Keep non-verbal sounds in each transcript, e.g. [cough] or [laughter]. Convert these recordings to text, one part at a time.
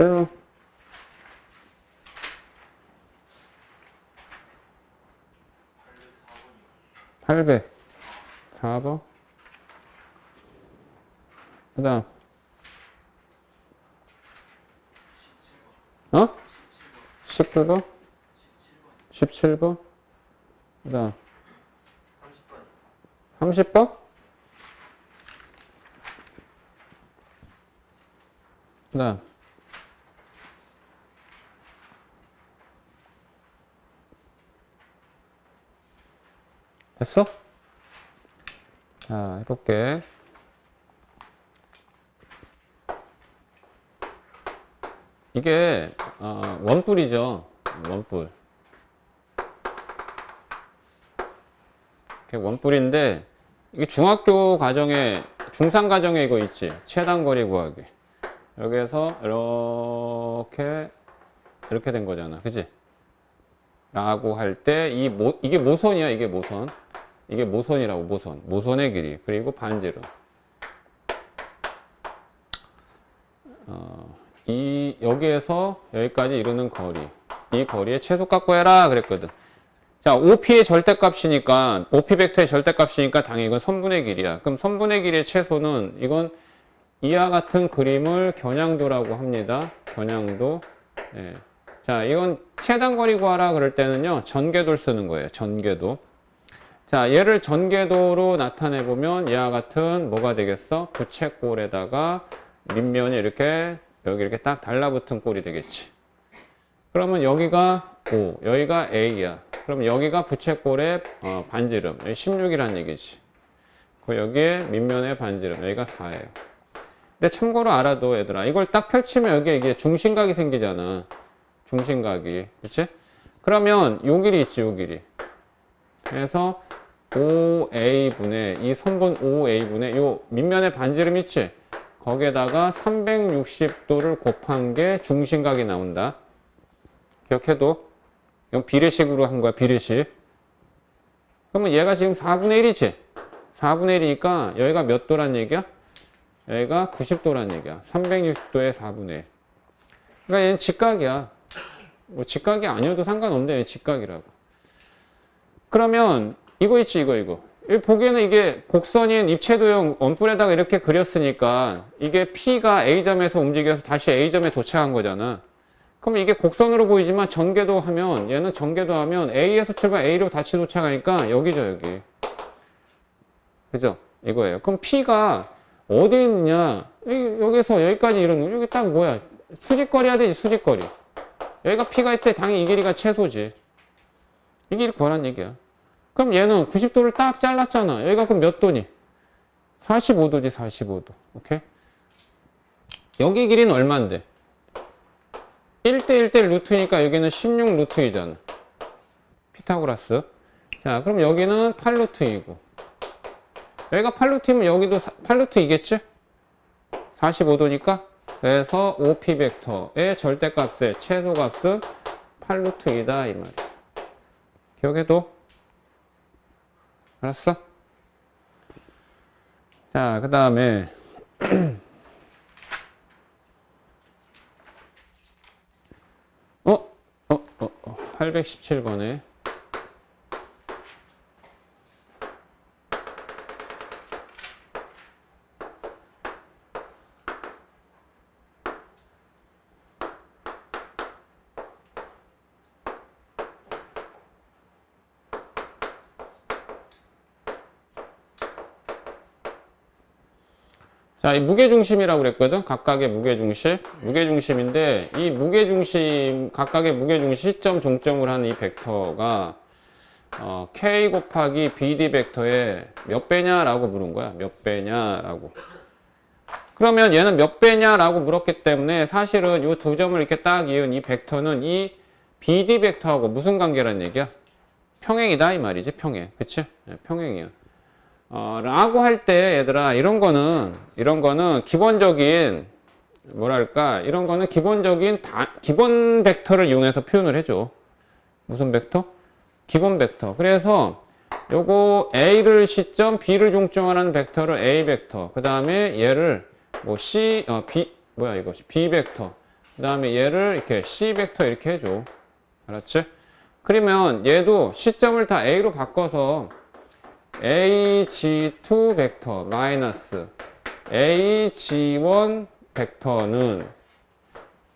별로 800 4번 그 다음. 어? 19번 17번 그 다음. 30번. 그 다음 됐어? 자, 해볼게. 이게 어, 원뿔이죠. 원뿔. 이게 원뿔인데 이게 중학교 과정에 중상 과정에 이거 있지. 최단 거리 구하기. 여기에서 이렇게 이렇게 된 거잖아. 그지? 라고 할 때이 모, 이게 모선이야. 이게 모선. 이게 모선이라고 모선. 모선의 길이. 그리고 반지름. 어, 이 여기에서 여기까지 이루는 거리. 이 거리의 최소값 구해라 그랬거든. 자, OP의 절대값이니까 OP 벡터의 절대값이니까 당연히 이건 선분의 길이야. 그럼 선분의 길이의 최소는 이건 이와 같은 그림을 겨냥도라고 합니다. 겨냥도. 예. 자, 이건 최단 거리 구하라 그럴 때는요. 전개도를 쓰는 거예요. 전개도. 자, 얘를 전개도로 나타내 보면 이와 같은 뭐가 되겠어? 부채꼴에다가 밑면이 이렇게 여기 이렇게 딱 달라붙은 꼴이 되겠지. 그러면 여기가 5, 여기가 A야. 그럼 여기가 부채꼴의 어, 반지름, 여기 16이란 얘기지. 그 여기에 밑면의 반지름, 여기가 4예요. 근데 참고로 알아도 얘들아, 이걸 딱 펼치면 여기에 이게 중심각이 생기잖아. 중심각이, 그치? 그러면 요 길이 있지, 요 길이. 그래서 5A분의, 이 선분 5A분의 요 밑면의 반지름 있지? 거기에다가 360도를 곱한 게 중심각이 나온다. 기억해도. 이건 비례식으로 한 거야, 비례식. 그러면 얘가 지금 4분의 1이지? 4분의 1이니까 여기가 몇 도란 얘기야? 여기가 90도란 얘기야. 360도의 4분의 1. 그러니까 얘는 직각이야. 뭐 직각이 아니어도 상관없는데 얘는 직각이라고. 그러면 이거 있지, 이거, 이거. 이 보기에는 이게 곡선인 입체도형 원뿔에다가 이렇게 그렸으니까 이게 P가 A점에서 움직여서 다시 A점에 도착한 거잖아. 그럼 이게 곡선으로 보이지만 전개도 하면 얘는 전개도 하면 A에서 출발 A로 다시 도착하니까 여기죠, 여기. 그죠? 이거예요. 그럼 P가 어디 있느냐? 여기, 여기서 여기까지 이런 거. 여기 딱 뭐야? 수직거리 되지, 수직거리. 여기가 P가 있대. 당연히 이 길이가 최소지. 이 길이 구하란 얘기야. 그럼 얘는 90도를 딱 잘랐잖아. 여기가 그럼 몇 도니? 45도지, 45도. 오케이? 여기 길이는 얼만데? 1대 1대 루트니까 여기는 16 루트이잖아. 피타고라스. 자, 그럼 여기는 8루트이고. 여기가 8루트이면 여기도 8루트이겠지? 45도니까. 그래서 OP 벡터의 절대값의 최소값은 8루트이다 이 말이야. 기억해도? 알았어? 자, 그 다음에 [clears throat] 어? 어? 어? 어? 817번에 자, 이 무게중심이라고 그랬거든? 각각의 무게중심. 무게중심인데, 이 무게중심, 각각의 무게중심 시점, 종점을 한이 벡터가, 어, K 곱하기 BD 벡터의 몇 배냐라고 물은 거야. 몇 배냐라고. 그러면 얘는 몇 배냐라고 물었기 때문에 사실은 이 두 점을 이렇게 딱 이은 이 벡터는 이 BD 벡터하고 무슨 관계란 얘기야? 평행이다, 이 말이지, 평행. 그치? 네, 평행이야. 어, 라고 할 때 얘들아 이런 거는 이런 거는 기본적인 뭐랄까 이런 거는 기본적인 다, 기본 벡터를 이용해서 표현을 해줘 무슨 벡터? 기본 벡터 그래서 요거 A를 시점 B를 중점하는 벡터를 A 벡터 그 다음에 얘를 뭐 C 어 B 뭐야 이것이 B 벡터 그 다음에 얘를 이렇게 C 벡터 이렇게 해줘. 알았지? 그러면 얘도 시점을 다 A로 바꿔서 AG2 벡터 마이너스 AG1 벡터는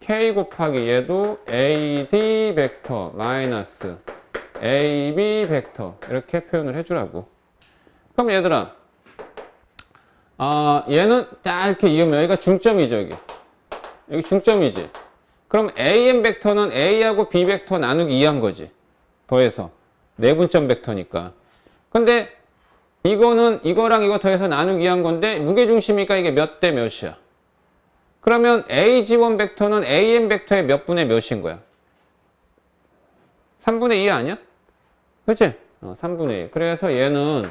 K 곱하기 얘도 AD 벡터 마이너스 AB 벡터 이렇게 표현을 해주라고. 그럼 얘들아, 아 얘는 딱 이렇게 이으면 여기가 중점이죠 여기. 여기 중점이지. 그럼 AM 벡터는 A하고 B 벡터 나누기 2한 거지. 더해서 내분점 벡터니까. 근데 이거는 이거랑 이거 더해서 나누기 2한 건데 무게중심이니까 이게 몇 대 몇이야? 그러면 AG1 벡터는 AM 벡터의 몇 분의 몇인 거야? 3분의 2 아니야? 그치? 어, 3분의 2. 그래서 얘는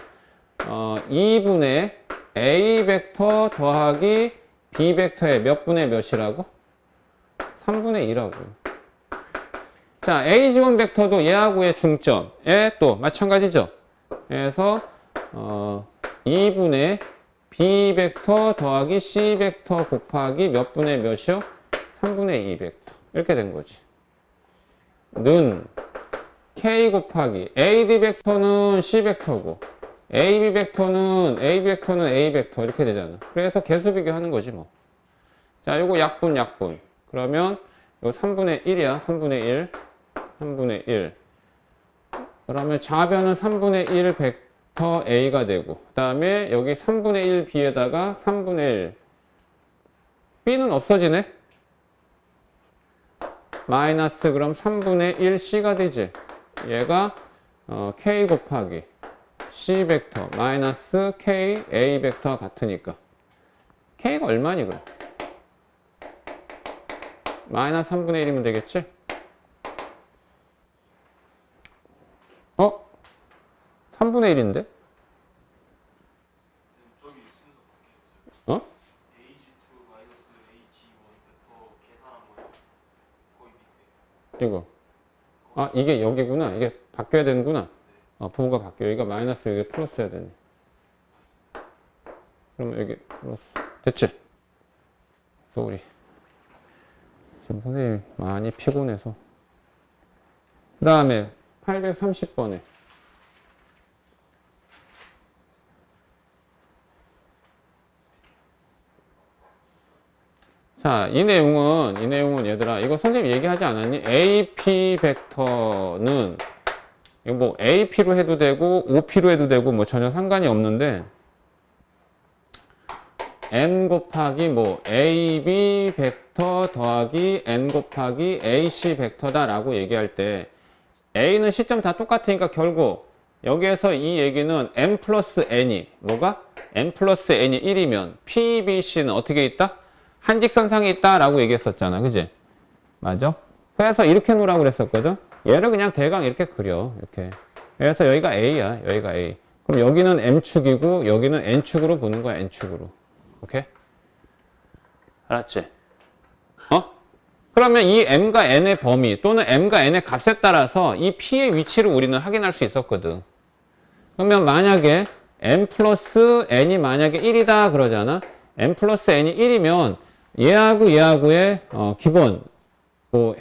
어, 2분의 A 벡터 더하기 B 벡터의 몇 분의 몇이라고? 3분의 2라고. 자, AG1 벡터도 얘하고 의 중점에 또 마찬가지죠. 그래서 어, 2분의 B 벡터 더하기 C 벡터 곱하기 몇 분의 몇이요? 3분의 2 벡터. 이렇게 된 거지. 는 K 곱하기 AD 벡터는 C 벡터고 AB 벡터는 A 벡터는 A 벡터 이렇게 되잖아. 그래서 개수 비교하는 거지 뭐. 자, 요거 약분 약분. 그러면 요 3분의 1이야. 3분의 1. 3분의 1. 그러면 좌변은 3분의 1 100, 더 a가 되고 그 다음에 여기 3분의 1 b에다가 3분의 1 b는 없어지네? 마이너스 그럼 3분의 1 c가 되지? 얘가 어, k 곱하기 c 벡터 마이너스 k a 벡터 같으니까. K가 얼마니 그럼? 마이너스 3분의 1이면 되겠지? 3분의 1인데? 저기 순서 바뀌었어요. 어? AG2 마이너스 AG1 벡터 계산한 거 거의 밑에. 이거. 아, 이게 여기구나. 이게 바뀌어야 되는구나. 어, 부호가 바뀌어. 여기가 마이너스, 여기 플러스 해야 되네. 그러면 여기 플러스. 됐지? 우리 지금 선생님이 많이 피곤해서. 그 다음에 830번에. 자, 이 내용은, 이 내용은 얘들아, 이거 선생님 얘기하지 않았니? AP 벡터는, 이거 뭐 AP로 해도 되고, OP로 해도 되고, 뭐 전혀 상관이 없는데, N 곱하기 뭐 AB 벡터 더하기 N 곱하기 AC 벡터다라고 얘기할 때, A는 시점 다 똑같으니까 결국, 여기에서 이 얘기는 M 플러스 N이, 뭐가? M 플러스 N이 1이면, PBC는 어떻게 있다? 한직선상에 있다라고 얘기했었잖아. 그지? 맞아? 그래서 이렇게 놓으라고 그랬었거든. 얘를 그냥 대강 이렇게 그려. 이렇게. 그래서 여기가 A야. 여기가 A. 그럼 여기는 M축이고 여기는 N축으로 보는 거야. N축으로. 오케이? 알았지? 어? 그러면 이 M과 N의 범위 또는 M과 N의 값에 따라서 이 P의 위치를 우리는 확인할 수 있었거든. 그러면 만약에 M 플러스 N이 만약에 1이다 그러잖아. M 플러스 N이 1이면 얘하고 얘하고의 어, 기본 뭐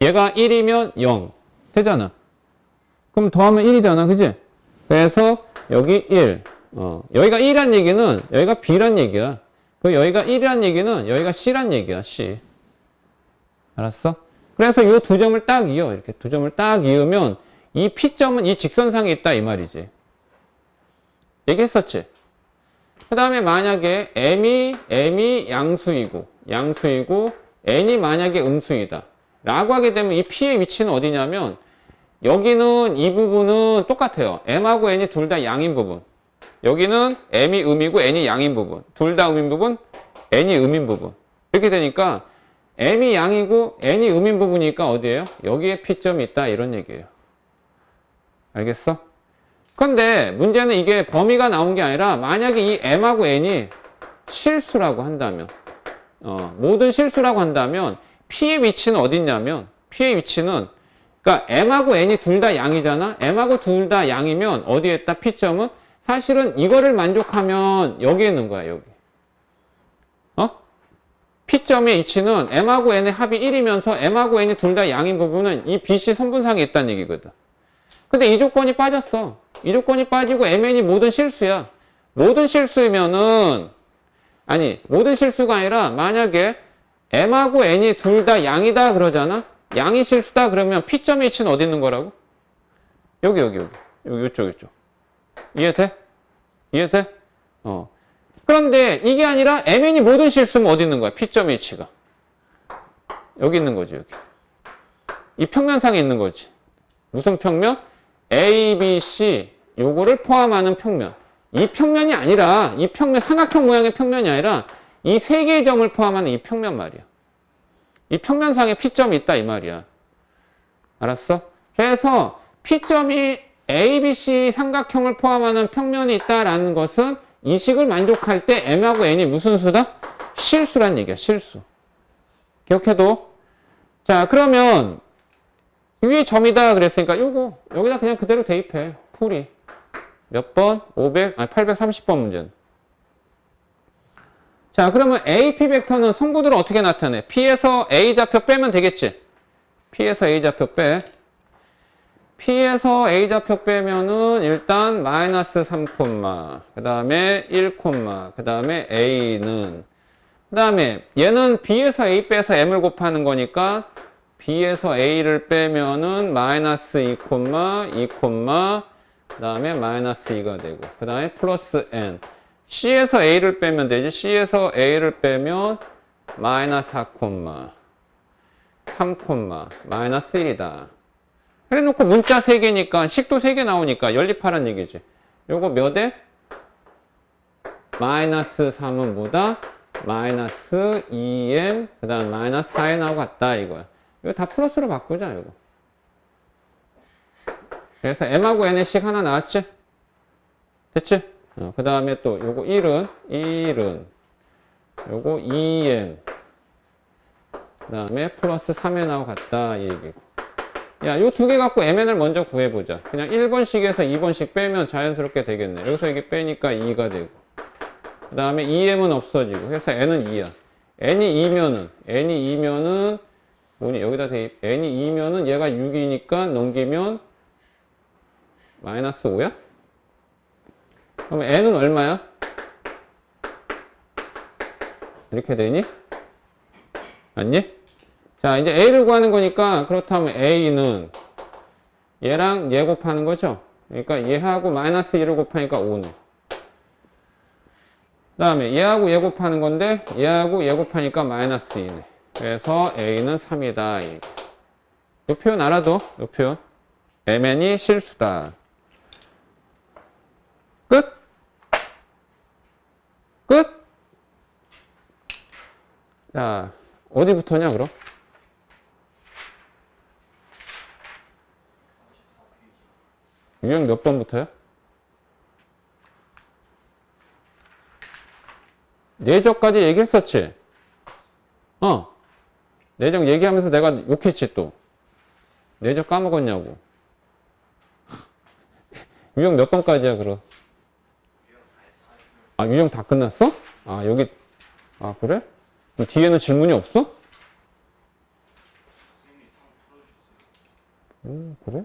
얘가 1이면 0 되잖아. 그럼 더하면 1이잖아. 그지? 그래서 여기 1 어, 여기가 1이란 얘기는 여기가 B란 얘기야. 그 여기가 1이란 얘기는 여기가 C란 얘기야. C. 알았어? 그래서 이 두 점을 딱 이어. 이렇게 두 점을 딱 이으면 이 P점은 이 직선상에 있다 이 말이지. 얘기했었지? 그 다음에 만약에 m이, m이 양수이고, 양수이고, n이 만약에 음수이다. 라고 하게 되면 이 p의 위치는 어디냐면, 여기는 이 부분은 똑같아요. m하고 n이 둘 다 양인 부분. 여기는 m이 음이고 n이 양인 부분. 둘 다 음인 부분, n이 음인 부분. 이렇게 되니까, m이 양이고 n이 음인 부분이니까 어디예요? 여기에 p점이 있다. 이런 얘기예요. 알겠어? 근데 문제는 이게 범위가 나온 게 아니라 만약에 이 m하고 n이 실수라고 한다면 어, 모든 실수라고 한다면 p의 위치는 어디 있냐면 p의 위치는 그러니까 m하고 n이 둘 다 양이잖아 m하고 둘 다 양이면 어디에 있다 p점은 사실은 이거를 만족하면 여기에 있는 거야 여기 어? P점의 위치는 M하고 N의 합이 1이면서 M하고 N이 둘 다 양인 부분은 이 BC 선분상에 있다는 얘기거든. 근데 이 조건이 빠졌어. 이 조건이 빠지고 MN이 모든 실수야. 모든 실수면은 아니 모든 실수가 아니라 만약에 M하고 N이 둘 다 양이다 그러잖아. 양이 실수다 그러면 위치는 어디 있는 거라고? 여기 여기 여기 여기 이쪽 이쪽 이해돼? 이해돼? 어. 그런데 이게 아니라 MN이 모든 실수면 어디 있는 거야? 위치가 여기 있는 거지 여기 이 평면상에 있는 거지 무슨 평면? A, B, C 요거를 포함하는 평면 이 평면이 아니라 이 평면 삼각형 모양의 평면이 아니라 이 세 개의 점을 포함하는 이 평면 말이야 이 평면상에 P점이 있다 이 말이야 알았어? 그래서 P점이 ABC 삼각형을 포함하는 평면이 있다라는 것은 이 식을 만족할 때 M하고 N이 무슨 수다? 실수란 얘기야, 실수. 기억해도. 자, 그러면 위에 점이다 그랬으니까 요거 여기다 그냥 그대로 대입해. 풀이. 몇 번? 500, 아니 830번 문제는. 자, 그러면 AP 벡터는 성분으로 어떻게 나타내? P에서 A 좌표 빼면 되겠지? P에서 A 좌표 빼. P에서 A 좌표 빼면은 일단 마이너스 3, 그 다음에 1, 그 다음에 A는 그 다음에 얘는 B에서 A 빼서 M을 곱하는 거니까 B에서 A를 빼면은 마이너스 2, 2, 그 다음에 마이너스 2가 되고 그 다음에 플러스 N C에서 A를 빼면 되지 C에서 A를 빼면 마이너스 4, 3, 마이너스 1이다 그래 놓고 문자 3개니까 식도 3개 나오니까 연립하란 얘기지. 요거 몇 에? 마이너스 3은 뭐다? 마이너스 2m 그 다음 마이너스 4에 나오고 같다 이거야. 이거 다 플러스로 바꾸자 이거. 그래서 m하고 n의 식 하나 나왔지? 됐지? 어, 그 다음에 또 요거 1은 1은 요거 2m 그 다음에 플러스 3에 나오고 같다 이 얘기고. 야, 요 두 개 갖고 MN을 먼저 구해보자. 그냥 1번씩에서 2번씩 빼면 자연스럽게 되겠네. 여기서 이게 빼니까 2가 되고. 그 다음에 2M은 없어지고. 그래서 N은 2야. N이 2면은, N이 2면은, 뭐니, 여기다 대입. N이 2면은 얘가 6이니까 넘기면 마이너스 5야? 그럼 N은 얼마야? 이렇게 되니? 맞니? 자, 이제 A를 구하는 거니까 그렇다면 A는 얘랑 얘 곱하는 거죠. 그러니까 얘하고 마이너스 1을 곱하니까 5네. 그 다음에 얘하고 얘 곱하는 건데 얘하고 얘 곱하니까 마이너스 2네. 그래서 A는 3이다. 이 표현 알아도 이 표현. MN이 실수다. 끝? 끝? 자, 어디부터냐 그럼? 유형 몇 번부터요? 내적까지 얘기했었지? 어. 내적 얘기하면서 내가 욕했지 또. 내적 까먹었냐고. [laughs] 유형 몇 번까지야 그럼? 아 유형 다 끝났어? 아 여기 아 그래? 뒤에는 질문이 없어? 음 그래?